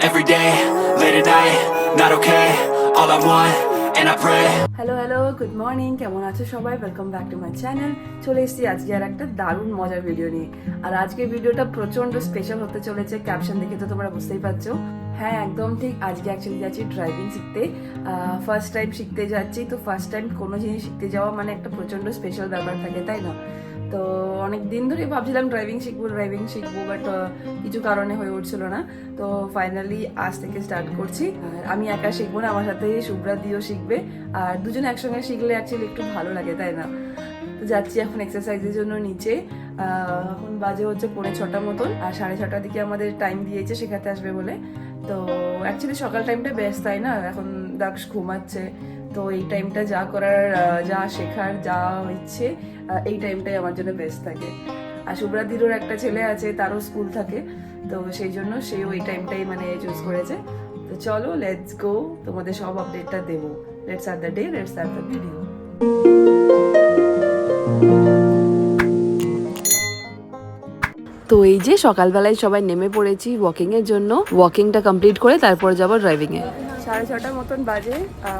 every day, late at night, not okay. All I want, and I pray. Hello hello good morning কেমন আছো সবাই? Welcome back to my channel চলে এসেছি আজকে আর একটা দারুণ মজার ভিডিও নিয়ে। আর আজকের ভিডিওটা প্রচণ্ড স্পেশাল হতে চলেছে ক্যাপশন দেখে তো তোমরা বুঝতেই পারছ। হ্যাঁ একদম ঠিক আজকে অ্যাকচুয়ালি যাচ্ছি ড্রাইভিং শিখতে। ফার্স্ট টাইম শিখতে যাচ্ছি তো ফার্স্ট টাইম কোনো জিনিস শিখতে যাওয়া মানে একটা প্রচণ্ড স্পেশাল ব্যাপার থাকে তাই না? তো অনেক দিন ধরে ভাবছিলাম ড্রাইভিং শিখব ড্রাইভিং শিখব বাট কিছু কারণে হয়ে উঠছিল না। তো ফাইনালি আজ থেকে স্টার্ট করছি। আমি একা শিখব না, আমার সাথে শুভ্রা দিও শিখবে। আর দুজনে একসঙ্গে শিখলে অ্যাকচুয়ালি একটু ভালো লাগে, তাই না? তো যাচ্ছি এখন এক্সারসাইজের জন্য নিচে। এখন বাজে হচ্ছে পৌনে ছটা মতন, আর সাড়ে ছটার দিকে আমাদের টাইম দিয়েছে শেখাতে আসবে বলে। তো অ্যাকচুয়ালি সকাল টাইমটা ব্যস্ত, তাই না? এখন দাক্ষ ঘুমাচ্ছে তো এই টাইমটা যা করার যা শেখার, যা ইচ্ছে এই টাইমটাই আমার জন্য বেস্ট থাকে। আর শুভ্রাদিরও একটা ছেলে আছে, তারও স্কুল থাকে, তো সেই জন্য সে ওই টাইমটাই মানে চুজ করেছে। তো চলো লেটস গো তোমাদের সব আপডেটটা দেবো। Let's R the day let's R the video তো এই যে সকালবেলায় সবাই নেমে পড়েছি ওয়াকিং এর জন্য। ওয়াকিংটা কমপ্লিট করে তারপর যাব ড্রাইভিং এ সাড়ে ছটার মতন বাজে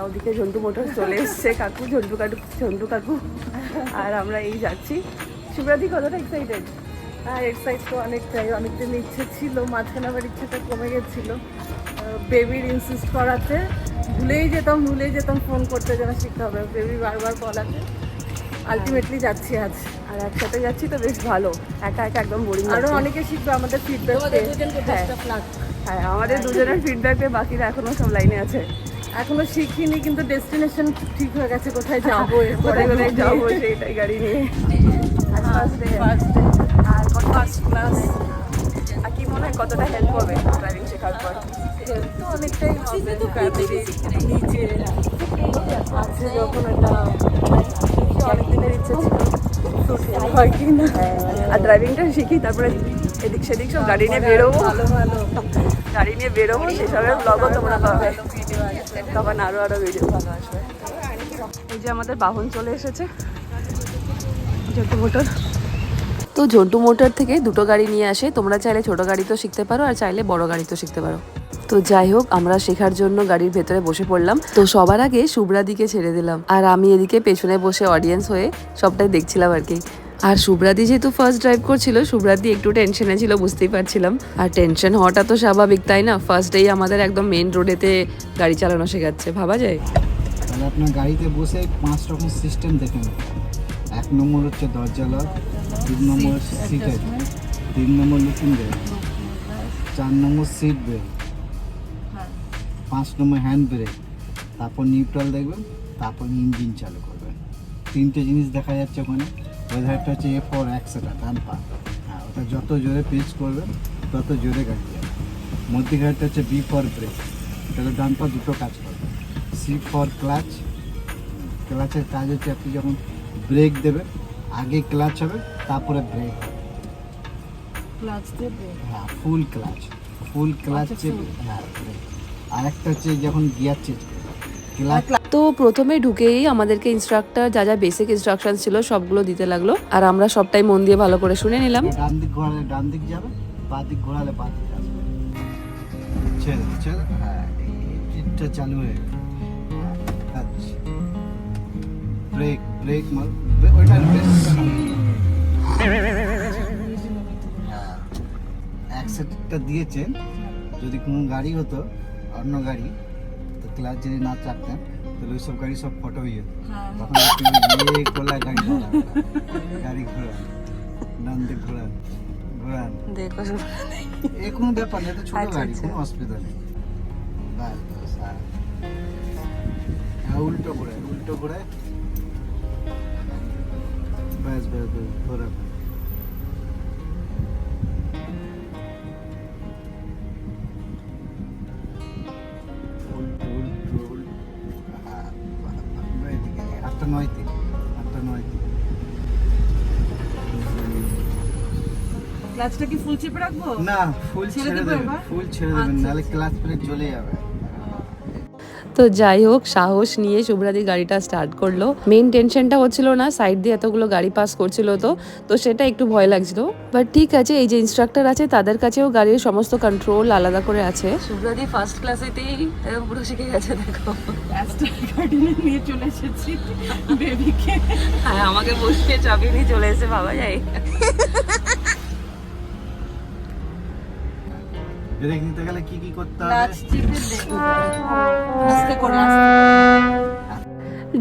ওদিকে ঝন্টু মোটর চলে এসছে কাকু ঝন্টু কাকু ঝন্টু কাকু। আর আমরা এই যাচ্ছি। শুভ্রাদি কতটা এক্সাইটেড আর এক্সাইজ তো অনেকটাই অনেকদিন ইচ্ছে ছিল মাঝখানে আবার ইচ্ছেটা কমে গেছিল। বেবির ইনসিস্ট করাতে। ভুলেই যেতাম ভুলেই যেতাম ফোন করতে যেন শিখতে হবে। বেবি বারবার বলাতে আলটিমেটলি যাচ্ছি আজ। আর একসাথে যাচ্ছি তো বেশ ভালো। একা একা একদম বোরিং আরও অনেকে শিখবে আমাদের ফিডব্যাক হ্যাঁ। আমাদের দুজনের ফিডব্যাক পেয়ে বাকিরা এখনও সব লাইনে আছে। এখনও শিখিনি কিন্তু ডেস্টিনেশন ঠিক হয়ে গেছে কোথায় যাব কোথায় কোথায় যাব সেইটাই গাড়ি নিয়ে। আর ফার্স্ট আর কত ফার্স্ট ক্লাস আর কি মনে হয় কতটা হেল্প হবে ড্রাইভিং শেখার পর? তো অনেকটাই হবে। ফ্যামিলি নিচে আছে যখন একটা অনেকদিনের ইচ্ছে ছিল। হয় আর ড্রাইভিংটা শিখি তারপরে এদিক সেদিক সব গাড়ি নিয়ে বেরোবো। গাড়ি নিয়ে বেরোবো, সেসবের ব্লগও তোমরা পাবে। তখন আরও আরও ভিডিও ভালো আসবে। এই যে আমাদের বাহন চলে এসেছে ঝন্টু মোটর। তো ঝন্টু মোটর থেকে দুটো গাড়ি নিয়ে আসে। তোমরা চাইলে ছোট গাড়িতেও শিখতে পারো, আর চাইলে বড় গাড়িতেও শিখতে পারো। তো যাই হোক, আমরা শেখার জন্য গাড়ির ভেতরে বসে পড়লাম। তো সবার আগে শুভ্রাদিকে ছেড়ে দিলাম। আর আমি এদিকে পেছনে বসে অডিয়েন্স হয়ে সবটাই দেখছিলাম আর কি। আর শুভ্রাদি যেহেতু ফার্স্ট ড্রাইভ করছিল শুভ্রাদি একটু টেনশনে ছিল বুঝতেই পারছিলাম। আর টেনশন হওয়াটা তো স্বাভাবিক তাই না? ফার্স্ট ডেই আমাদের একদম মেন রোডেতে গাড়ি চালানো শেখাচ্ছে ভাবা যায়? তাহলে আপনার গাড়িতে বসে পাঁচ রকম সিস্টেম দেখে নেবেন। এক নম্বর হচ্ছে দরজা লক তিন নম্বর সিট তিন নম্বর লুকিং ব্রেক চার নম্বর সিট ব্রেক পাঁচ নম্বর হ্যান্ড ব্রেক তারপর নিউট্রাল দেখবেন তারপর ইঞ্জিন চালু করবেন। তিনটে জিনিস দেখা যাচ্ছে ওখানে। ওয়েদারটা হচ্ছে এ ফর অ্যাক্সেটা ডান হ্যাঁ ওটা যত জোরে পিচ করবেন তত জোরে গাড়ি যাবে। মধ্যে মধ্যিখানটা হচ্ছে বি ফর ব্রেক তাহলে ডান পা দুটো কাজ করবে। সি ফর ক্লাচ ক্লাচের কাজ হচ্ছে আপনি যখন ব্রেক দেবেন আগে ক্লাচ হবে তারপরে ব্রেক ক্লাচ দেবে হ্যাঁ ফুল ক্লাচ ফুল ক্লাচ চেপে হ্যাঁ। আর একটা হচ্ছে যখন গিয়ার চেঞ্জ করবে। তো প্রথমে ঢুকেই আমাদেরকে ইনস্ট্রাক্টর যা যা বেসিক ইনস্ট্রাকশন ছিল সবগুলো দিতে লাগল। আর আমরা সবটাই মন দিয়ে ভালো করে শুনে নিলাম। ডান দিক ঘোরালে ডান দিক যাবে বা দিক ঘোরালে বা দিক আসবে ছেড়ে ছেড়ে হ্যাঁ এটা চালু হয়ে হ্যাঁ, আচ্ছা। ব্রেক ব্রেক মার। ওইটা অ্যাক্সেন্টটা দিয়েছেন। যদি কোনো গাড়ি হতো অন্য গাড়ি ক্লাস যদি না চাপতেন তাহলে ওইসব গাড়ি সব ফটো হয়ে যেত। তখন আপনি ইয়ে করলে গাড়ি ঘোরান গাড়ি ডান দিক ঘোরান ঘোরান দেখো এ কোনো ব্যাপার না এটা ছোট আচ্ছা, গাড়ি আচ্ছা। কোনো অসুবিধা নেই। হ্যাঁ হ্যাঁ উল্টো ঘোরায় উল্টো ঘোরায় ব্যাস ব্যাস ব্যাস ঘোরা এদিকে, আটটা নয় তিন আটটা নয় তিন ক্লাচটা কি ফুল চেপে রাখব? না ফুল ছেড়ে ছেড়ে দেবো দেবেন? ফুল ছেড়ে দেবেন আচ্ছা, নাহলে ক্লাচ প্লেট জ্বলে যাবে। তো যাই হোক সাহস নিয়ে শুভ্রাদি গাড়িটা স্টার্ট করল। মেইন টেনশনটা হচ্ছিল না সাইড দিয়ে এতগুলো গাড়ি পাস করছিল তো তো সেটা একটু ভয় লাগছিল। বাট ঠিক আছে এই যে ইনস্ট্রাক্টর আছে তাদের কাছেও গাড়ির সমস্ত কন্ট্রোল আলাদা করে আছে। শুভ্রাদি ফার্স্ট ক্লাসেতেই পুরো শিখে গেছে দেখো। নিয়ে চলে এসেছি বেবিকে হ্যাঁ আমাকে বসিয়ে চাবি নিয়ে চলে এসে বাবা যাই। ব্রেক নিতে গেলে কি কি করতে হবে? নাচ চিপে আস্তে করে আস্তে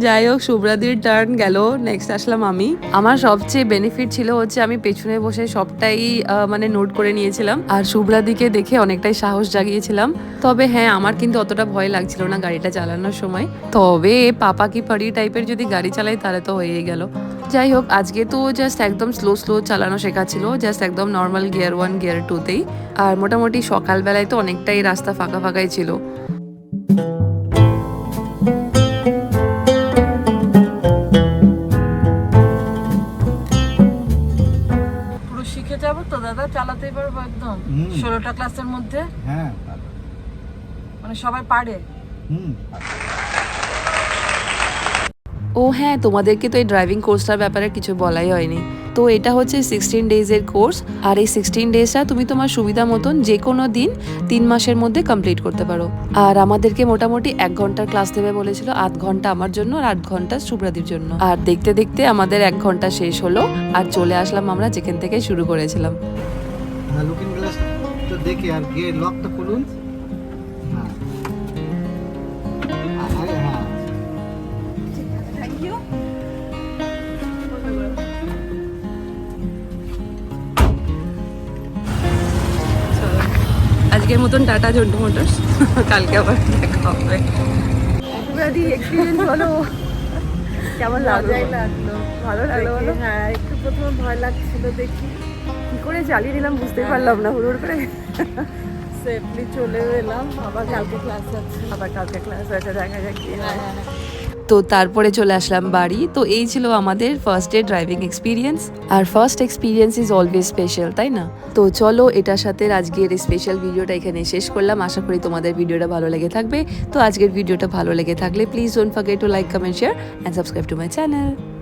যাই হোক শুভ্রাদির টার্ন গেল। নেক্সট আসলাম আমি। আমার সবচেয়ে বেনিফিট ছিল হচ্ছে আমি পেছনে বসে সবটাই মানে নোট করে নিয়েছিলাম। আর শুভ্রাদিকে দেখে অনেকটাই সাহস জাগিয়েছিলাম। তবে হ্যাঁ আমার কিন্তু অতটা ভয় লাগছিল না গাড়িটা চালানোর সময়। তবে পাপা কি পারি টাইপের যদি গাড়ি চালাই, তাহলে তো হয়েই গেল। যাই হোক, আজকে তো জাস্ট একদম স্লো স্লো চালানো শেখাচ্ছিল। জাস্ট একদম নর্মাল গিয়ার ওয়ান গিয়ার টুতেই আর মোটামুটি সকালবেলায় তো অনেকটাই রাস্তা ফাঁকা ফাঁকাই ছিল। চালাতেই পারব একদম ষোলোটা ক্লাসের মধ্যে? হ্যাঁ মানে সবাই পারে? হুম ও হ্যাঁ তোমাদেরকে তো এই ড্রাইভিং কোর্সটার ব্যাপারে কিছু বলাই হয়নি। তো এটা হচ্ছে সিক্সটিন ডেজের কোর্স আর এই সিক্সটিন ডেজটা তুমি তোমার সুবিধা মতন যে কোনো দিন তিন মাসের মধ্যে কমপ্লিট করতে পারো। আর আমাদেরকে মোটামুটি এক ঘণ্টার ক্লাস দেবে বলেছিল আধ ঘণ্টা আমার জন্য আর আধ ঘণ্টা সুব্রাদির জন্য। আর দেখতে দেখতে আমাদের এক ঘণ্টা শেষ হলো আর চলে আসলাম আমরা যেখান থেকে শুরু করেছিলাম। লুকিং গ্লাস তো দেখে আর গিয়ে লকটা খুলুন। হ্যাঁ। হ্যাঁ। থ্যাংক ইউ আজকের মতন টাটা জন্টু মোটরস। কালকে আবার দেখা হবে। সুব্রাদি এক্সপিরিয়েন্স হলো কেমন লাগল? লাগল। ভালো লাগল বলো? হ্যাঁ একটু প্রথমে ভয় লাগছিল দেখি। করে চালিয়ে নিলাম বুঝতে পারলাম না হুড় করে। সেফলি চলে এলাম আবার কালকে ক্লাস আছে। আবার কালকে ক্লাস আছে দেখা যাক কি হয়। হ্যাঁ, হ্যাঁ। তো তারপরে চলে আসলাম বাড়ি। তো এই ছিল আমাদের first day driving experience R first experience is always special তাই না? তো চলো এটার সাথে আজকের স্পেশাল ভিডিওটা এখানে শেষ করলাম। আশা করি তোমাদের ভিডিওটা ভালো লেগে থাকবে। তো আজকের ভিডিওটা ভালো লেগে থাকলে please don't forget to like comment share and subscribe to my channel